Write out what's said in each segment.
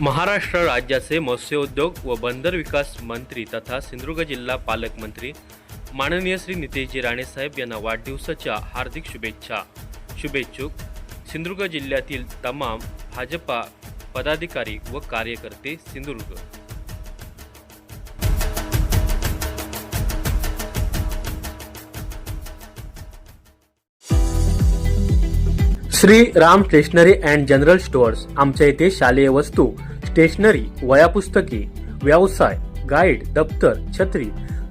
महाराष्ट्र राज्याचे मत्स्योद्योग व बंदर विकास मंत्री तथा सिंधुदुर्ग जिल्हा पालकमंत्री माननीय श्री नितेशजी राणेसाहेब यांना वाढदिवसाच्या हार्दिक शुभेच्छा. शुभेच्छुक. सिंधुदुर्ग जिल्ह्यातील तमाम भाजपा पदाधिकारी व कार्यकर्ते Sindhudurg. Shri Ram stationery and general stores आमच्या इथे शालेय वस्तू स्टेशनरी वयापुस्तके व्यवसाय गाईड दप्तर छत्री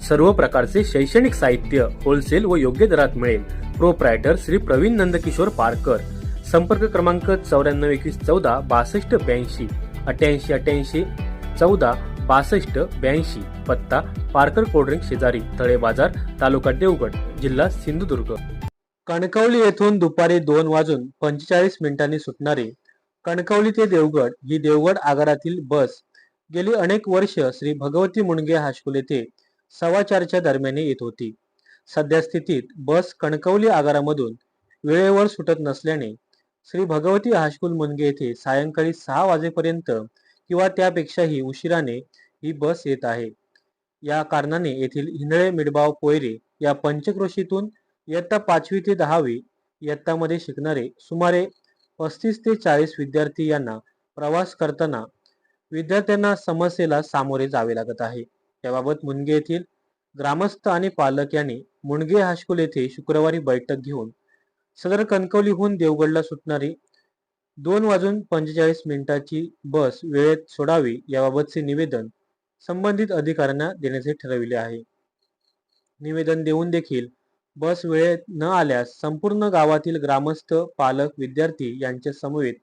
सर्व प्रकारचे शैक्षणिक साहित्य होलसेल व योग्य दरात मिळेल. प्रोप्रायटर श्री प्रवीण नंदकिशोर पारकर. संपर्क क्रमांक चौऱ्याण्णव एकवीस चौदा बासष्ट ब्याऐंशी अठ्याऐंशी अठ्याऐंशी चौदा बासष्ट ब्याऐंशी. पत्ता पारकर कोल्ड्रिंक शेजारी तळे बाजार तालुका देवगड जिल्हा सिंधुदुर्ग. कणकवली येथून दुपारी दोन वाजून पंचेचाळीस मिनिटांनी सुटणारी कणकवली ते देवगड ही देवगड आगारातील बस. गेली अनेक वर्ष श्री भगवती मुणगे हायस्कूल येथे सव्वा चारच्या दरम्यान येत होती. सध्या स्थितीत बस कणकवली आगारामधून वेळेवर सुटत नसल्याने श्री भगवती हायस्कूल मुणगे येथे सायंकाळी सहा वाजेपर्यंत किंवा त्यापेक्षाही उशिराने ही बस येत आहे. या कारणाने येथील हिंदळे मिडबाव कोयरे या पंचक्रोशीतून इयत्ता पाचवी ते दहावी इयत्तामध्ये शिकणारे सुमारे पस्तीस ते चाळीस विद्यार्थी यांना प्रवास करताना विद्यार्थ्यांना समस्येला सामोरे जावे लागत आहे. याबाबत मुणगे येथील ग्रामस्थ आणि पालक यांनी मुणगे हायस्कूल येथे शुक्रवारी बैठक घेऊन सदर कणकवलीहून देवगडला सुटणारी दोन वाजून पंचेचाळीस मिनिटाची बस वेळेत सोडावी याबाबतचे निवेदन संबंधित अधिकाऱ्यांना देण्याचे ठरविले आहे. निवेदन देऊन देखील बस वेळेत न आल्यास संपूर्ण गावातील ग्रामस्थ पालक विद्यार्थी यांच्या समवेत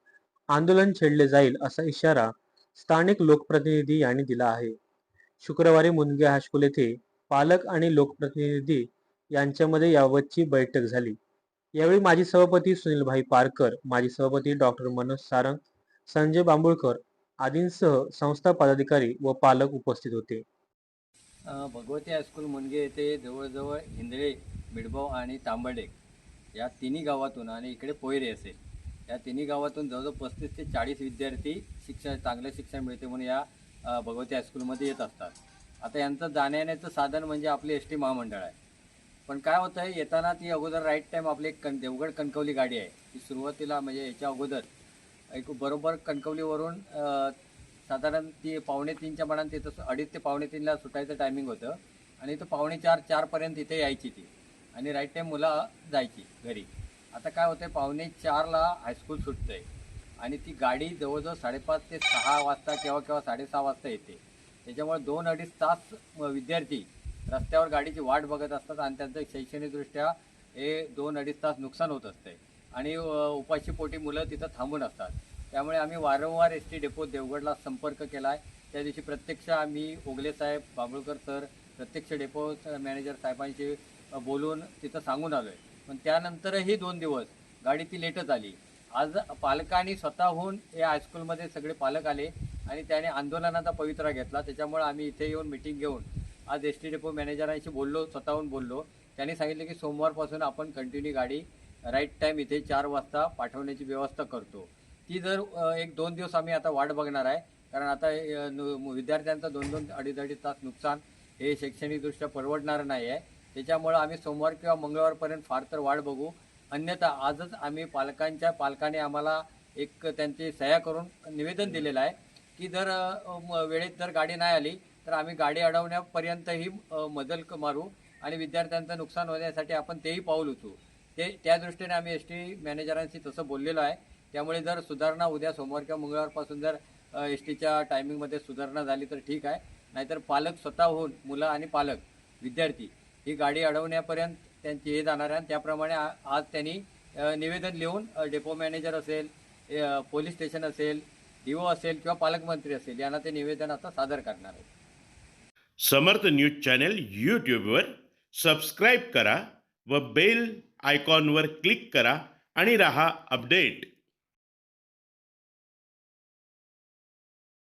आंदोलन छेडले जाईल असा इशारा स्थानिक लोकप्रतिनिधी यांनी दिला आहे. शुक्रवारी मुनगे हायस्कूल येथे पालक आणि लोकप्रतिनिधी यांच्यामध्ये याबाबतची बैठक झाली. यावेळी माजी सभापती सुनीलभाई पारकर माजी सभापती डॉक्टर मनोज सारंग संजय बांबुळकर आदींसह संस्था पदाधिकारी व पालक उपस्थित होते. भगवती हायस्कूल मुनगे येथे जवळजवळ हिंदळे मिडबाव आणि तांबडे या तिन्ही गावातून आणि इकडे पोयरे असेल या तिन्ही गावातून जवळजवळ पस्तीस ते चाळीस विद्यार्थी शिक्षण चांगलं शिक्षण मिळते म्हणून या भगवती हायस्कूलमध्ये येत असतात. आता यांचं जाण्यायेण्याचं साधन म्हणजे आपली एस टी महामंडळ आहे. पण काय होतं आहे येताना ती अगोदर राईट टाईम आपली एक कण देवगड कणकवली गाडी आहे. ती सुरुवातीला म्हणजे याच्या अगोदर एक बरोबर कणकवलीवरून साधारण ती पावणे तीनच्या मनात तिथं अडीच ते पावणे तीनला सुटायचं टायमिंग होतं. आणि इथं पावणे चार चारपर्यंत इथे यायची ती. आणि राईट टाईम मुलं जायची घरी. आता काय होतं पावणे चारला हायस्कूल सुटतंय. आणि ती गाडी जवळजवळ साडेपाच ते सहा वाजता केव्हा केव्हा साडेसहा वाजता येते. त्याच्यामुळे दोन अडीच तास विद्यार्थी रस्त्यावर गाडीची वाट बघत असतात आणि त्यांचं शैक्षणिकदृष्ट्या हे दोन अडीच तास नुकसान होत असते आणि उपाशी पोटी मुलं तिथं थांबून असतात. त्यामुळे आम्ही वारंवार एस टी डेपो देवगडला संपर्क केला आहे त्या दिवशी प्रत्यक्ष आम्ही ओगले साहेब बाबुळकर सर प्रत्यक्ष डेपो मॅनेजर साहेबांशी बोलून तिथं सांगून आलो आहे पण त्यानंतरही दोन दिवस गाडी ती लेटच आली. आज पालकांनी स्वतःहून या हायस्कूलमध्ये सगळे पालक आले आणि त्याने आंदोलनाचा पवित्रा घेतला. त्याच्यामुळे आम्ही इथे येऊन मिटिंग घेऊन आज एस टी डेपो मॅनेजरांशी बोललो स्वतःहून बोललो. त्यांनी सांगितलं की सोमवारपासून आपण कंटिन्यू गाडी राईट टाईम इथे चार वाजता पाठवण्याची व्यवस्था करतो. ती जर एक दोन दिवस आम्ही आता वाट बघणार आहे. कारण आता अ, विद्यार्थ्यांचं दोन दोन अडीच अडीच तास नुकसान हे शैक्षणिकदृष्ट्या परवडणारं नाही आहे त्याच्यामुळं आम्ही सोमवार किंवा मंगळवारपर्यंत फार तर वाढ बघू. अन्यथा आजच आम्ही पालकांच्या पालकाने आम्हाला एक त्यांची सह्या करून निवेदन दिलेलं आहे की जर म- वेळेत जर गाडी नाही आली तर आम्ही गाडी अडवण्यापर्यंतही मजल मारू आणि विद्यार्थ्यांचं नुकसान होण्यासाठी आपण तेही पाऊल उचू ते त्या दृष्टीने आम्ही एस टी मॅनेजरांशी तसं बोललेलो आहे. त्यामुळे जर सुधारणा उद्या सोमवार किंवा मंगळवारपासून जर एस टीच्या टायमिंगमध्ये सुधारणा झाली तर ठीक आहे. नाहीतर पालक स्वतःहून मुलं आणि पालक विद्यार्थी ही गाडी अडवण्यापर्यंत त्यांची हे जाणार आहे. आणि त्याप्रमाणे आज त्यांनी निवेदन लिहून डेपो मॅनेजर असेल पोलीस स्टेशन असेल डीओ असेल किंवा पालकमंत्री असेल यांना ते निवेदन आता सादर करणार आहे. समर्थ न्यूज चॅनेल यूट्यूबवर सबस्क्राईब करा व बेल आयकॉनवर क्लिक करा आणि रहा अपडेट.